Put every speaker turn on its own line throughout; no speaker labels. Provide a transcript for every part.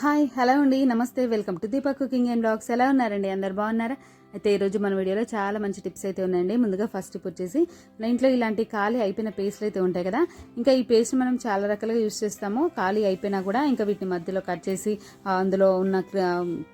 Hi hello అండి. నమస్తే welcome to Deepak cooking and blogs. ఎలా ఉన్నారండి? అందరు బాగున్నారా? అయితే ఈరోజు మన వీడియోలో చాలా మంచి టిప్స్ అయితే ఉన్నాయండి. ముందుగా ఫస్ట్ టిప్ వచ్చేసి మన ఇంట్లో ఇలాంటి ఖాళీ అయిపోయిన పేస్ట్లు అయితే ఉంటాయి కదా ఇంకా ఈ పేస్ట్ మనం చాలా రకాలుగా యూస్ చేస్తాము. ఖాళీ అయిపోయినా కూడా ఇంకా వీటిని మధ్యలో కట్ చేసి అందులో ఉన్న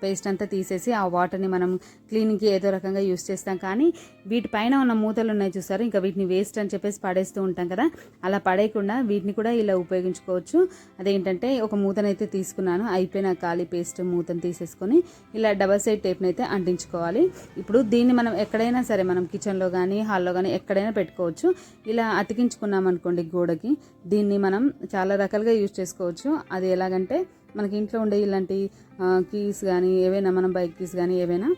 పేస్ట్ అంతా తీసేసి ఆ వాటర్ని మనం క్లీనింగ్కి ఏదో రకంగా యూస్ చేస్తాం. కానీ వీటిపైన ఉన్న మూతలు ఉన్నాయి చూస్తారు ఇంకా వీటిని వేస్ట్ అని చెప్పేసి పడేస్తూ ఉంటాం కదా అలా పడేయకుండా వీటిని కూడా ఇలా ఉపయోగించుకోవచ్చు. అదేంటంటే ఒక మూతనైతే తీసుకున్నాను అయిపోయిన ఖాళీ పేస్ట్ మూతను తీసేసుకొని ఇలా డబల్ సైడ్ టేప్ని అయితే అంటించుకోవాలి. ఇప్పుడు దీన్ని మనం ఎక్కడైనా సరే మనం కిచెన్లో కానీ హాల్లో కానీ ఎక్కడైనా పెట్టుకోవచ్చు. ఇలా అతికించుకున్నాం అనుకోండి గోడకి దీన్ని మనం చాలా రకాలుగా యూజ్ చేసుకోవచ్చు. అది ఎలాగంటే మనకి ఇంట్లో ఉండే ఇలాంటి కీస్ కానీ ఏవైనా మనం బైక్ కీస్ కానీ ఏవైనా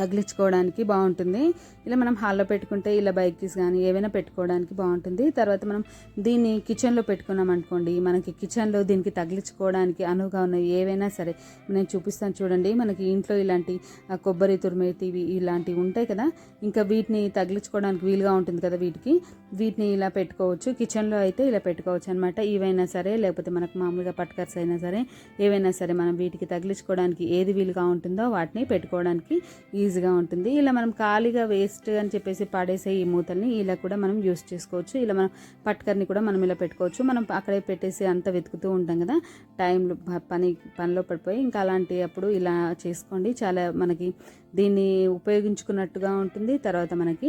తగిలించుకోవడానికి బాగుంటుంది. ఇలా మనం హాల్లో పెట్టుకుంటే ఇలా బైక్స్ కానీ ఏవైనా పెట్టుకోవడానికి బాగుంటుంది. తర్వాత మనం దీన్ని కిచెన్లో పెట్టుకున్నాం అనుకోండి మనకి కిచెన్లో దీనికి తగిలించుకోవడానికి అనువుగా ఉన్న ఏవైనా సరే నేను చూపిస్తాను చూడండి. మనకి ఇంట్లో ఇలాంటి కొబ్బరి తురిమేటివి ఇలాంటివి ఉంటాయి కదా ఇంకా వీటిని తగిలించుకోవడానికి వీలుగా ఉంటుంది కదా వీటికి. వీటిని ఇలా పెట్టుకోవచ్చు. కిచెన్లో అయితే ఇలా పెట్టుకోవచ్చు అనమాట ఇవైనా సరే లేకపోతే మనకు మామూలుగా పట్కర్స్ అయినా సరే ఏవైనా సరే మనం వీటికి తగిలించుకోవడానికి ఏది వీలుగా ఉంటుందో వాటిని పెట్టుకోవడానికి ఈ ఈజీగా ఉంటుంది. ఇలా మనం ఖాళీగా వేస్ట్ అని చెప్పేసి పాడేసే ఈ మూతల్ని ఇలా కూడా మనం యూస్ చేసుకోవచ్చు. ఇలా మనం పట్కర్ని కూడా మనం ఇలా పెట్టుకోవచ్చు. మనం అక్కడే పెట్టేసి అంత వెతుకుతూ ఉంటాం కదా. టైంలో పని పనిలో పడిపోయి ఇంకా అలాంటి అప్పుడు ఇలా చేసుకోండి. చాలా మనకి దీన్ని ఉపయోగించుకున్నట్టుగా ఉంటుంది. తర్వాత మనకి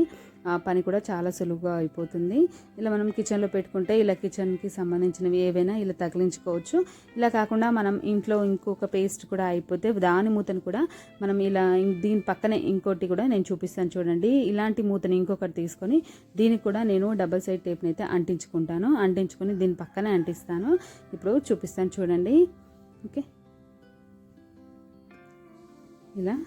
పని కూడా చాలా సులువుగా అయిపోతుంది. ఇలా మనం కిచెన్లో పెట్టుకుంటే ఇలా కిచెన్కి సంబంధించినవి ఏవైనా ఇలా తగిలించుకోవచ్చు. ఇలా కాకుండా మనం ఇంట్లో ఇంకొక పేస్ట్ కూడా అయిపోతే దాని మూతను కూడా మనం ఇలా ఇం- దీని పక్కనే ఇంకోటి కూడా నేను చూపిస్తాను చూడండి. ఇలాంటి మూతని ఇంకొకటి తీసుకొని దీనికి కూడా నేను డబల్ సైడ్ టేప్ని అయితే అంటించుకుంటాను. అంటించుకొని దీని పక్కనే అంటిస్తాను. ఇప్పుడు చూపిస్తాను చూడండి. ఓకే. ఇలా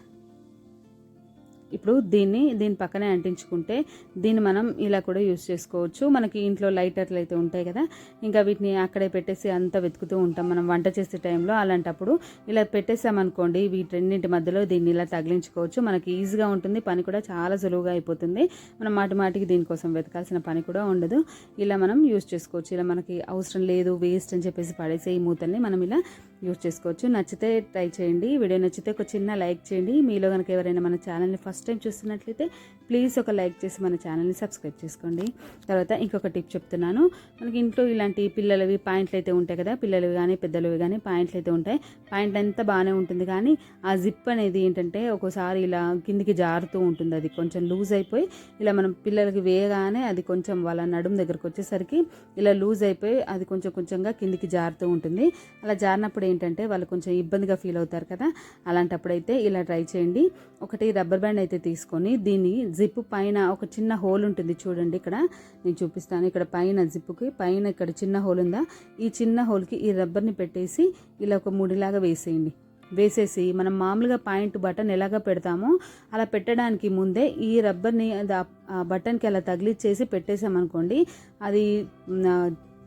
ఇప్పుడు దీన్ని దీని పక్కనే అంటించుకుంటే దీన్ని మనం ఇలా కూడా యూస్ చేసుకోవచ్చు. మనకి ఇంట్లో లైటర్లు అయితే ఉంటాయి కదా ఇంకా వీటిని అక్కడే పెట్టేసి అంతా వెతుకుతూ ఉంటాం మనం వంట చేసే టైంలో. అలాంటప్పుడు ఇలా పెట్టేసామనుకోండి వీటన్నింటి మధ్యలో దీన్ని ఇలా తగిలించుకోవచ్చు. మనకి ఈజీగా ఉంటుంది పని కూడా చాలా సులువుగా అయిపోతుంది. మనం మాటి మాటికి దీనికోసం వెతకాల్సిన పని కూడా ఉండదు. ఇలా మనం యూస్ చేసుకోవచ్చు. ఇలా మనకి అవసరం లేదు వేస్ట్ అని చెప్పేసి పడేసే ఈ మూతల్ని మనం ఇలా యూజ్ చేసుకోవచ్చు. నచ్చితే ట్రై చేయండి. వీడియో నచ్చితే ఒక చిన్న లైక్ చేయండి. మీలో కనుక ఎవరైనా మన ఛానల్ని ఫస్ట్ టైం చూస్తున్నట్లయితే ప్లీజ్ ఒక లైక్ చేసి మన ఛానల్ని సబ్స్క్రైబ్ చేసుకోండి. తర్వాత ఇంకొక టిప్ చెప్తున్నాను. మనకి ఇంట్లో ఇలాంటి పిల్లలవి పాయింట్లు అయితే ఉంటాయి కదా. పిల్లలవి కానీ పెద్దలవి కానీ పాయింట్లు అయితే ఉంటాయి. పాయింట్ అంతా బాగానే ఉంటుంది కానీ ఆ జిప్ అనేది ఏంటంటే ఒక్కోసారి ఇలా కిందికి జారుతూ ఉంటుంది. అది కొంచెం లూజ్ అయిపోయి ఇలా మనం పిల్లలకి వేయగానే అది కొంచెం వాళ్ళ నడుము దగ్గరకు వచ్చేసరికి ఇలా లూజ్ అయిపోయి అది కొంచెం కొంచెంగా కిందికి జారుతూ ఉంటుంది. అలా జారినప్పుడు ఏంటంటే వాళ్ళు కొంచెం ఇబ్బందిగా ఫీల్ అవుతారు కదా. అలాంటప్పుడైతే ఇలా ట్రై చేయండి. ఒకటి రబ్బర్ బ్యాండ్ అయితే తీసుకొని దీన్ని జిప్ పైన ఒక చిన్న హోల్ ఉంటుంది చూడండి ఇక్కడ. నేను చూపిస్తాను. ఇక్కడ పైన జిప్పుకి పైన ఇక్కడ చిన్న హోల్ ఉందా? ఈ చిన్న హోల్కి ఈ రబ్బర్ని పెట్టేసి ఇలా ఒక ముడిలాగా వేసేయండి. వేసేసి మనం మామూలుగా పాయింట్ బటన్ ఎలాగ పెడతామో అలా పెట్టడానికి ముందే ఈ రబ్బర్ని ఆ- బటన్కి అలా తగిలిచ్చేసి పెట్టేసామనుకోండి అది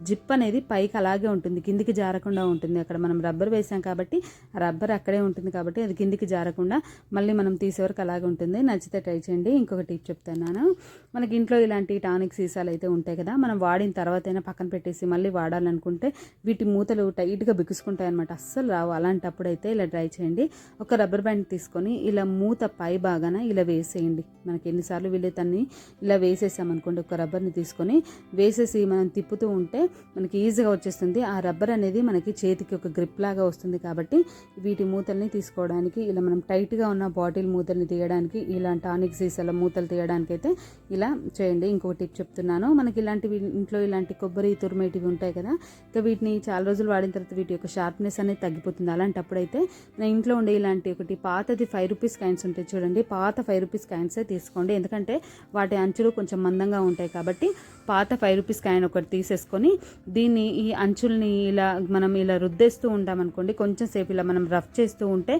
జిప్ అనేది పైకి అలాగే ఉంటుంది కిందికి జారకుండా ఉంటుంది. అక్కడ మనం రబ్బర్ వేసాం కాబట్టి ఆ రబ్బర్ అక్కడే ఉంటుంది కాబట్టి అది కిందికి జారకుండా మళ్ళీ మనం తీసే వరకు అలాగే ఉంటుంది. నచ్చితే ట్రై చేయండి. ఇంకొక టిప్ చెప్తున్నాను. మనకి ఇంట్లో ఇలాంటి టానిక్ సీసాలు అయితే ఉంటాయి కదా మనం వాడిన తర్వాతైనా పక్కన పెట్టేసి మళ్ళీ వాడాలనుకుంటే వీటి మూతలు టైట్గా బిగుసుకుంటాయి అనమాట అస్సలు రావు. అలాంటప్పుడు అయితే ఇలా ట్రై చేయండి. ఒక రబ్బర్ బ్యాండ్ తీసుకొని ఇలా మూత పై భాగాన ఇలా వేసేయండి. మనకి ఎన్నిసార్లు వీళ్ళతన్ని ఇలా వేసేసామనుకోండి ఒక రబ్బర్ని తీసుకొని వేసేసి మనం తిప్పుతూ ఉంటే మనకి ఈజీగా వచ్చేస్తుంది. ఆ రబ్బర్ అనేది మనకి చేతికి ఒక గ్రిప్ లాగా వస్తుంది కాబట్టి వీటి మూతల్ని తీసుకోవడానికి ఇలా మనం టైట్గా ఉన్న బాటిల్ మూతల్ని తీయడానికి ఇలా టానిక్ సీసాల మూతలు తీయడానికి అయితే ఇలా చేయండి. ఇంకొక టిప్ చెప్తున్నాను. మనకి ఇలాంటివి ఇంట్లో ఇలాంటి కొబ్బరి తురిమేటివి ఉంటాయి కదా ఇంకా వీటిని చాలా రోజులు వాడిన తర్వాత వీటి యొక్క షార్ప్నెస్ అనేది తగ్గిపోతుంది. అలాంటప్పుడైతే నా ఇంట్లో ఉండే ఇలాంటి ఒకటి పాతది ఫైవ్ రూపీస్ కాయిన్స్ ఉంటాయి చూడండి. పాత ఫైవ్ రూపీస్ కాయిన్సే తీసుకోండి. ఎందుకంటే వాటి అంచులు కొంచెం మందంగా ఉంటాయి కాబట్టి పాత ఫైవ్ రూపీస్ కాయిన్ ఒకటి తీసేసుకొని దీన్ని ఈ అంచుల్ని ఇలా మనం ఇలా రుద్దేస్తూ ఉంటాం అనుకోండి కొంచెం సేపు ఇలా మనం రఫ్ చేస్తూ ఉంటే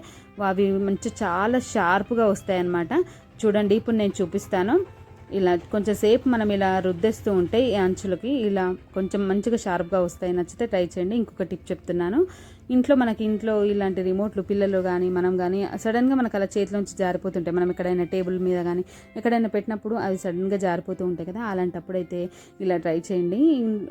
అవి మంచి చాలా షార్ప్గా వస్తాయి అన్నమాట చూడండి ఇప్పుడు నేను చూపిస్తాను. ఇలా కొంచెం సేపు మనం ఇలా రుద్దేస్తూ ఉంటే ఈ అంచులకి ఇలా కొంచెం మంచిగా షార్ప్గా వస్తాయి. నచ్చితే ట్రై చేయండి. ఇంకొక టిప్ చెప్తున్నాను. ఇంట్లో మనకి ఇంట్లో ఇలాంటి రిమోట్లు పిల్లలు కానీ మనం కానీ సడన్గా మనకు అలా చేతిలోంచి జారిపోతుంటాయి. మనం ఎక్కడైనా టేబుల్ మీద కానీ ఎక్కడైనా పెట్టినప్పుడు అవి సడన్గా జారిపోతూ ఉంటాయి కదా. అలాంటప్పుడు అయితే ఇలా ట్రై చేయండి.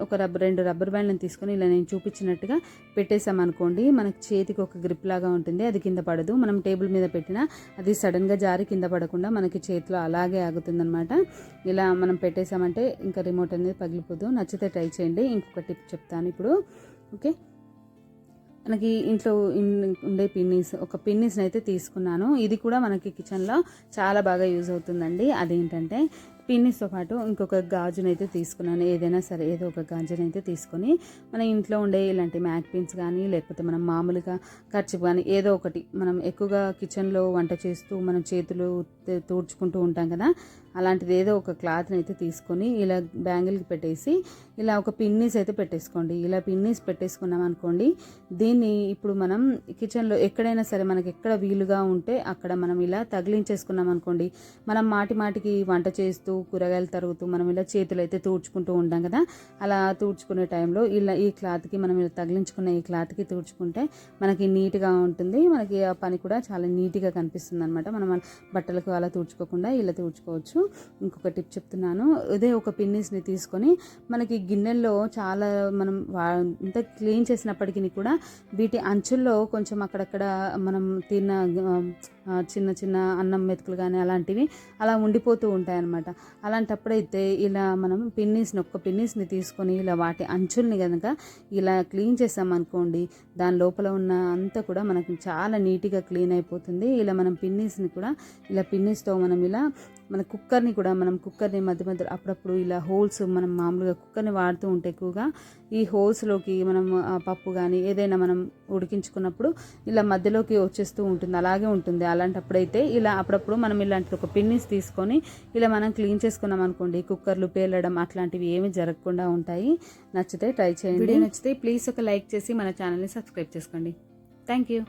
ఒక రబ్బర్ రెండు రబ్బర్ బ్యాండ్లను తీసుకొని ఇలా నేను చూపించినట్టుగా పెట్టేసామనుకోండి మనకి చేతికి ఒక గ్రిప్ లాగా ఉంటుంది. అది కింద పడదు. మనం టేబుల్ మీద పెట్టినా అది సడన్గా జారి కింద పడకుండా మనకి చేతిలో అలాగే ఆగుతుందనమాట ఇలా మనం పెట్టేసామంటే ఇంకా రిమోట్ అనేది పగిలిపోదు. నచ్చితే ట్రై చేయండి. ఇంకొక టిప్ చెప్తాను ఇప్పుడు. ఓకే? మనకి ఇంట్లో ఉండే పిన్నీస్ ఒక పిన్నీస్ని అయితే తీసుకున్నాను. ఇది కూడా మనకి కిచెన్లో చాలా బాగా యూజ్ అవుతుందండి. అదేంటంటే పిన్నీస్తో పాటు ఇంకొక గాజునైతే తీసుకున్నాను. ఏదైనా సరే ఏదో ఒక గాజునైతే తీసుకొని మన ఇంట్లో ఉండే ఇలాంటి మ్యాక్ పిన్స్ కానీ లేకపోతే మనం మామూలుగా ఖర్చు కానీ ఏదో ఒకటి మనం ఎక్కువగా కిచెన్లో వంట చేస్తూ మనం చేతులు తూడ్చుకుంటూ ఉంటాం కదా అలాంటిది ఏదో ఒక క్లాత్ని అయితే తీసుకొని ఇలా బ్యాంగిల్కి పెట్టేసి ఇలా ఒక పిన్నీస్ అయితే పెట్టేసుకోండి. ఇలా పిన్నీస్ పెట్టేసుకున్నాం అనుకోండి దీన్ని ఇప్పుడు మనం కిచెన్లో ఎక్కడైనా సరే మనకి ఎక్కడ వీలుగా ఉంటే అక్కడ మనం ఇలా తగిలించేసుకున్నాం అనుకోండి మనం మాటి మాటికి వంట చేస్తూ కూరగాయలు తరుగుతూ మనం ఇలా చేతులు అయితే తూడ్చుకుంటూ ఉంటాం కదా. అలా తూడ్చుకునే టైంలో ఇలా ఈ క్లాత్కి మనం ఇలా తగిలించుకున్న ఈ క్లాత్కి తూడ్చుకుంటే మనకి నీట్గా ఉంటుంది. మనకి ఆ పని కూడా చాలా నీట్గా కనిపిస్తుంది అనమాట మనం అలా బట్టలకు అలా తూడ్చుకోకుండా ఇలా తూడ్చుకోవచ్చు. ఇంకొక టిప్ చెప్తున్నాను. ఇదే ఒక పిన్నీస్ని తీసుకొని మనకి గిన్నెల్లో చాలా మనం వా ఇంత క్లీన్ చేసినప్పటికీ కూడా వీటి అంచుల్లో కొంచెం అక్కడక్కడ మనం తిన్న చిన్న చిన్న అన్నం మెతుకులు కానీ అలాంటివి అలా ఉండిపోతూ ఉంటాయి అన్నమాట అలాంటప్పుడైతే ఇలా మనం పిన్నీస్ని ఒక్క పిన్నీస్ని తీసుకొని ఇలా వాటి అంచుల్ని కనుక ఇలా క్లీన్ చేసామనుకోండి దాని లోపల ఉన్న అంతా కూడా మనకు చాలా నీట్గా క్లీన్ అయిపోతుంది. ఇలా మనం పిన్నీస్ని కూడా ఇలా పిన్నీస్తో మనం ఇలా మన కుక్కర్ని కూడా మనం కుక్కర్ని మధ్య మధ్య అప్పుడప్పుడు ఇలా హోల్స్ మనం మామూలుగా కుక్కర్ని వాడుతూ ఉంటే ఎక్కువగా ఈ హోల్స్లోకి మనం పప్పు కానీ ఏదైనా మనం ఉడికించుకున్నప్పుడు ఇలా మధ్యలోకి వచ్చేస్తూ ఉంటుంది అలాగే ఉంటుంది. అలాంటప్పుడైతే ఇలా అప్పుడప్పుడు మనం ఇలాంటి ఒక పిన్నిస్ తీసుకొని ఇలా మనం క్లీన్ చేసుకున్నాం అనుకోండి కుక్కర్లు పేలడం అట్లాంటివి ఏమీ జరగకుండా ఉంటాయి. నచ్చితే ట్రై చేయండి. నచ్చితే ప్లీజ్ ఒక లైక్ చేసి మన ఛానల్ని సబ్స్క్రైబ్ చేసుకోండి. Thank you.